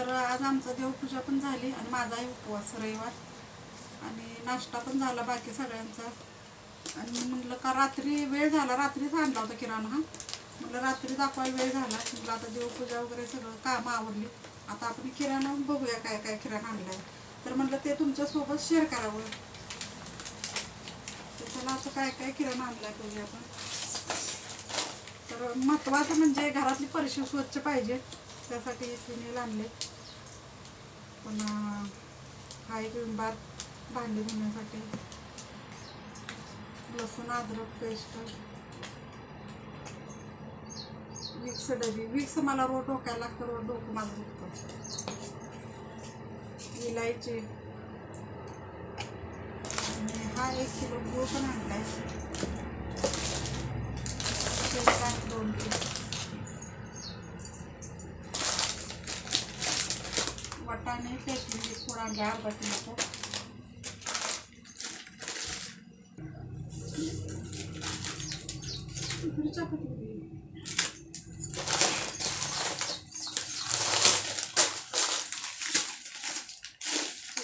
तर आज आमचं देवपूजा पण झाली आणि माझाही उपवास रविवार. आणि नाश्ता पण झाला बाकी सगळ्यांचा. आणि म्हटलं का रात्री वेळ झाला? रात्रीच आणला होता किराणा हा? म्हटलं रात्री दाखवायला वेळ झाला. म्हटलं आता देवपूजा वगैरे सगळं कामं आवडली आता आपण किराणा बघूया काय काय किराणा आणलाय. तर म्हटलं ते तुमच्यासोबत शेअर करावं. तर चला आता काय काय किराणा आणलाय बघूया आपण. तर महत्त्वाचं म्हणजे घरातली परिसर स्वच्छ पाहिजे. त्यासाठी फिनेल आणले. आपण हा एक विंबार भांडी धुण्यासाठी. लसूण अद्रक पेस्ट. विक्स डबी. विक्स मला रोज डोक्याला लागतं रोज डोकं माझं दुखतं. इलायची. आणि हा एक किलो गुळ पण आणलाय. दोन किलो. वाटाणे చట్నీ తీసుకోవడానికి आणले अर्धा किलोचा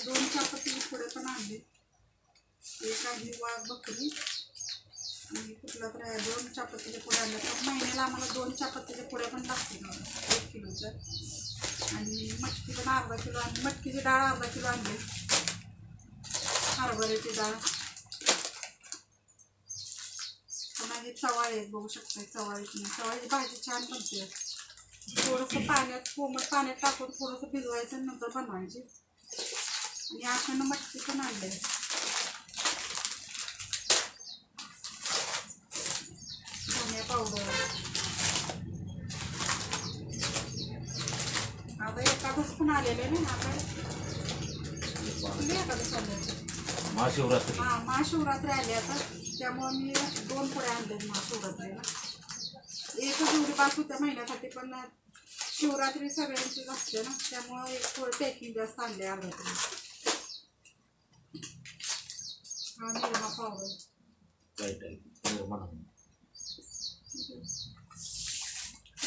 दोन चपाती पुढे पण आणले. एक आहे वाघ बकरी आणि कुठला तर आहे दोन चपातीच्या पुढे आणल्या. तर महिन्याला आम्हाला दोन चपातीच्या पुढे पण लागतील एक किलोच्या आणि मटकी पण अर्धा किलो आणि मटकीची डाळ अर्धा किलो आणली. हरभऱ्याची डाळ. पुन्हा ही चवाळी आहे बघू शकता चवाळीची. चवाळीची भाजी छान बनते. थोडंसं पाण्यात कोमट पाण्यात टाकून थोडंसं भिजवायचं नंतर बनवायची. आणि आपण मटकी पण आणले धनिया पावडर पण आलेले एकादश आले महाशिवरात्री. हा महाशिवरात्री आली आता. त्यामुळे मी दोन पुढे आणले महाशिवरात्रीला. एकच एवढी बास होत्या महिन्यासाठी पण शिवरात्री सगळ्यांचीच असते ना. त्यामुळे एक थोडं पॅकिंग जास्त आणले अर्धा हा निरमा पावडर.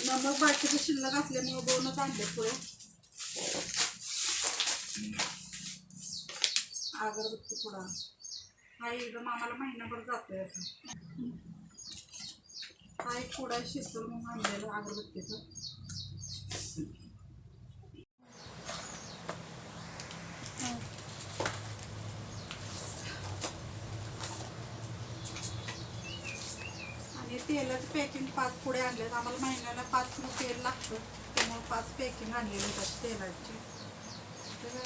नमक बाकीचे शिल्लक असल्यामुळे दोनच आणले पुढे. अगरबत्ती थोडा हा एकदम आम्हाला महिनाभर जातोय असं हा एक थोडा शिस्तूर म्हणून आणलेला अगरबत्तीचं आणि तेलाचं पॅकिंग पाच पुढे आणलेत. आम्हाला महिन्याला पाच किलो तेल लागतं त्यामुळे पाच पॅकिंग आणलेले आहेत तेलाची. तर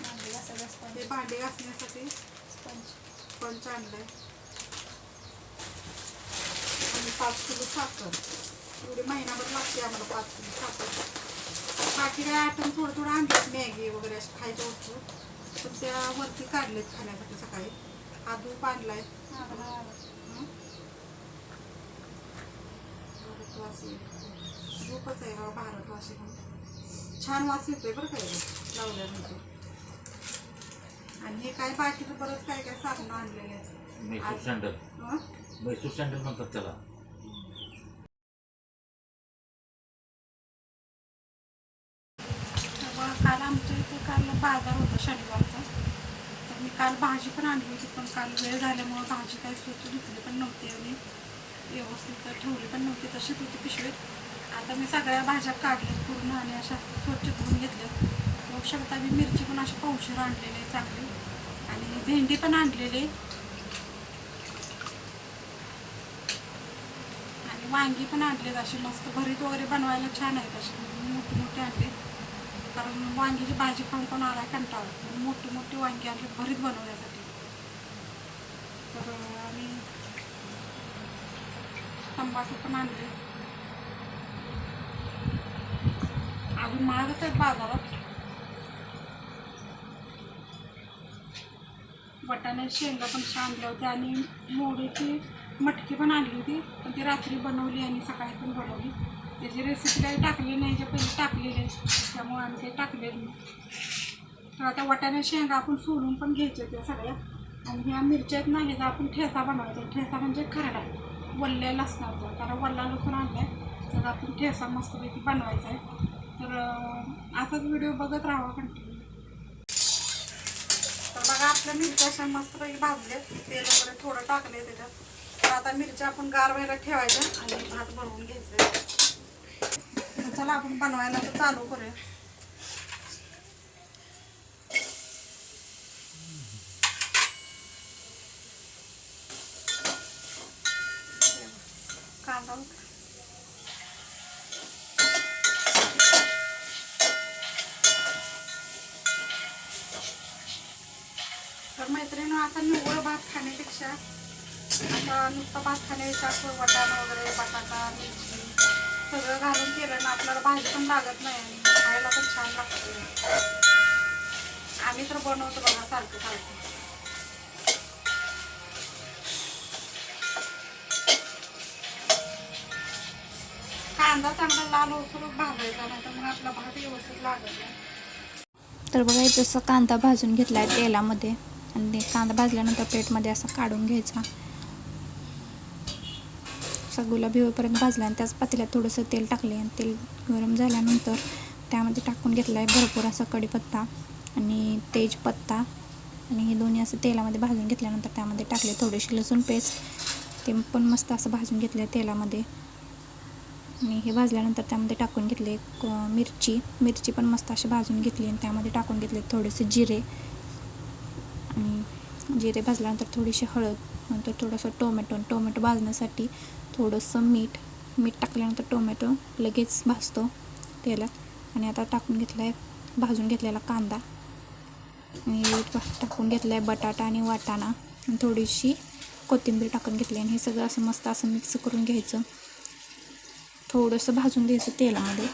भांडी घासायला स्पंज ते भांडे घासण्यासाठी स्पंज पंच आणलंय. आणि पाच किलो साखर. एवढी महिनाभर लागते आम्हाला पाच किलो साखर. बाकी काय आयटम थोडं थोडं आणलेत मॅगी वगैरे असं खायच्या वस्तू पण त्या वरती काढलेत खाण्यासाठी सकाळी. हा धूप आणलाय हं? धूपच आहे हा. भारतवासी म्हणून छान वास येतोय बरं काय लावल्यानंतर. आणि हे काय बाकीचं बरंच काय काय साबण आणलेले म्हैसूर सँडल. सँडल म्हणतात त्याला. काल आमच्या इथे काल बाजार होता शनिवारचा. तर मी काल भाजी पण आणली होती पण काल वेळ झाल्यामुळं भाजी काही स्वच्छ धुतली पण नव्हती आणि व्यवस्थित ठेवली पण नव्हती. तशीच होती पिशवीत. आता मी सगळ्या भाज्या काढल्यात पूर्ण आणि अशा स्वच्छ धुवून घेतल्या. बघू शकता मी मिरची पण अशी पौशीर आणलेली आहे चांगली. आणि भेंडी पण आणलेली आहे. आणि वांगी पण आणलेत अशी मस्त भरीत वगैरे बनवायला छान आहेत अशी. म्हणजे मोठी मोठी आणले. कारण वांगीची भाजी खाऊन पण आला कंटाळा मोठी मोठी वांगी आणली भरीत बनवण्यासाठी. तर आणि तंबाखू पण आणले. अजून महागच आहेत बाजारात. वाटाण्याची शेंगा पण छान आणल्या होत्या आणि मोडीची मटकी पण आणली होती पण ती रात्री बनवली आणि सकाळी पण बनवली. त्याची रेसिपी काही टाकली नाही जे पहिले टाकलेली आहे त्यामुळे आम्ही काही टाकलेलं नाही. तर आता वाटाणा शेंगा आपण सोलून पण घ्यायच्या त्या सगळ्या. आणि ह्या मिरच्या आहेत नाही तर आपण ठेचा बनवायचा. ठेचा म्हणजे खरडा. वल्ल्या लसणाचा कारण वल्ला लसूण आणलाय. तर आपण ठेचा मस्तपैकी बनवायचा आहे. तर असाच व्हिडिओ बघत राहावा कंटिन्यू तर बघा आपल्या मिरच्या अशा मस्तपैकी भाजले तेल वगैरे थोडं टाकले त्याच्यात. तर आता मिरच्या आपण गार व्हायला ठेवायच्या आणि भात बनवून घ्यायचं चला आपण बनवायला तर चालू करूया. कांदा तर आता निव्वळ भात खाण्यापेक्षा आता नुसता भात खाण्यापेक्षा असं वाटाणा वगैरे बटाटा मिरची सगळं घालून केलं ना आपल्याला भाजी पण लागत नाही आणि खायला पण छान लागतं. आम्ही तर बनवतो बघा सारखं सारखं. कांदा चांगला लाल होतो भाजायचा नाही तर मग आपला भात व्यवस्थित लागत नाही. तर बघा इथं कांदा भाजून घेतला आहे तेलामध्ये. आणि ते कांदा भाजल्यानंतर प्लेटमध्ये असं काढून घ्यायचा. असा गुलाबी होईपर्यंत भाजला आणि त्याच पातेल्यात थोडंसं तेल टाकले आणि तेल गरम झाल्यानंतर त्यामध्ये टाकून घेतला आहे भरपूर असा कढीपत्ता आणि तेजपत्ता आणि हे दोन्ही असं तेलामध्ये भाजून घेतल्यानंतर त्यामध्ये टाकले थोडीशी लसूण पेस्ट. ते पण मस्त असं भाजून घेतले तेलामध्ये. आणि हे भाजल्यानंतर त्यामध्ये टाकून घेतले एक मिरची. मिरची पण मस्त अशी भाजून घेतली आणि त्यामध्ये टाकून घेतले थोडेसे जिरे. जिरे भाजल्यानंतर थोडीशी हळद नंतर थोडंसं टोमॅटो आणि टोमॅटो भाजण्यासाठी थोडंसं मीठ मीठ टाकल्यानंतर टोमॅटो लगेच भाजतो तेलात. आणि आता टाकून घेतला आहे भाजून घेतलेला कांदा. आणि टाकून घेतला आहे बटाटा आणि वाटाणा. आणि थोडीशी कोथिंबीर टाकून घेतली आणि हे सगळं असं मस्त असं मिक्स करून घ्यायचं. थोडंसं भाजून घ्यायचं तेलामध्ये.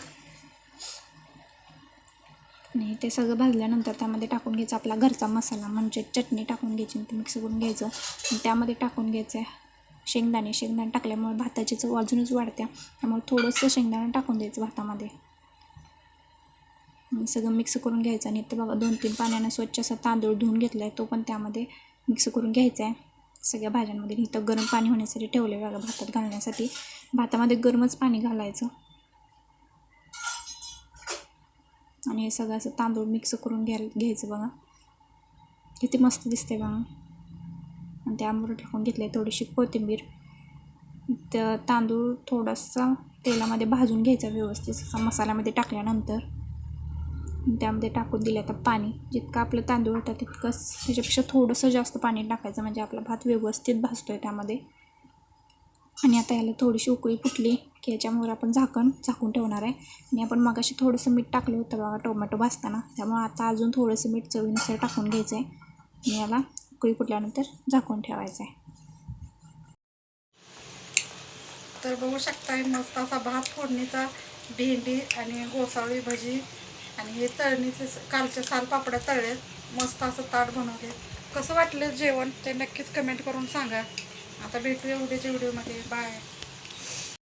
आणि ते सगळं भाजल्यानंतर त्यामध्ये टाकून घ्यायचा आपला घरचा मसाला म्हणजे चटणी टाकून घ्यायची आणि ते मिक्स करून घ्यायचं. आणि त्यामध्ये टाकून घ्यायचं आहे शेंगदाणे. शेंगदाणे टाकल्यामुळे भाताची चव अजूनच वाढते. त्यामुळे थोडंसं शेंगदाणे टाकून द्यायचं भातामध्ये. सगळं मिक्स करून घ्यायचं. आणि तर बघा दोन तीन पाण्यानं स्वच्छ असा तांदूळ धुवून घेतला आहे तो पण त्यामध्ये मिक्स करून घ्यायचा आहे सगळ्या भाज्यांमध्ये. इथं गरम पाणी होण्यासाठी ठेवलं आहे बघा भातात घालण्यासाठी. भातामध्ये गरमच पाणी घालायचं. आणि हे सगळं असं तांदूळ मिक्स करून घ्या घ्यायचं बघा. किती मस्त दिसते बघा. आणि त्यामध्ये टाकून घेतलं आहे थोडीशी कोथिंबीर. तर तांदूळ थोडासा तेलामध्ये भाजून घ्यायचा व्यवस्थित असा मसाल्यामध्ये टाकल्यानंतर. त्यामध्ये टाकून दिलं आता पाणी. जितकं आपलं तांदूळ होतं तितकंच त्याच्यापेक्षा थोडंसं जास्त पाणी टाकायचं म्हणजे आपला भात व्यवस्थित भाजतो आहे त्यामध्ये. आणि आता याला थोडीशी उकळी फुटली की याच्यामुळे आपण झाकण झाकून ठेवणार आहे. आणि आपण मगाशी थोडंसं मीठ टाकलं होतं बघा टोमॅटो भाजताना. त्यामुळे आता अजून थोडंसं मीठ चवीनुसार टाकून घ्यायचं आहे आणि याला उकळी फुटल्यानंतर झाकून ठेवायचं आहे तर बघू शकताय मस्त असा भात फोडणीचा भेंडी आणि गोसाळी भजी आणि हे तळणीचे कालच्या साल पापड्या तळलेत. मस्त असं ताट बनवले कसं वाटलं जेवण? ते नक्कीच कमेंट करून सांगा. आता भेटूया उद्याच्या व्हिडिओमध्ये बाय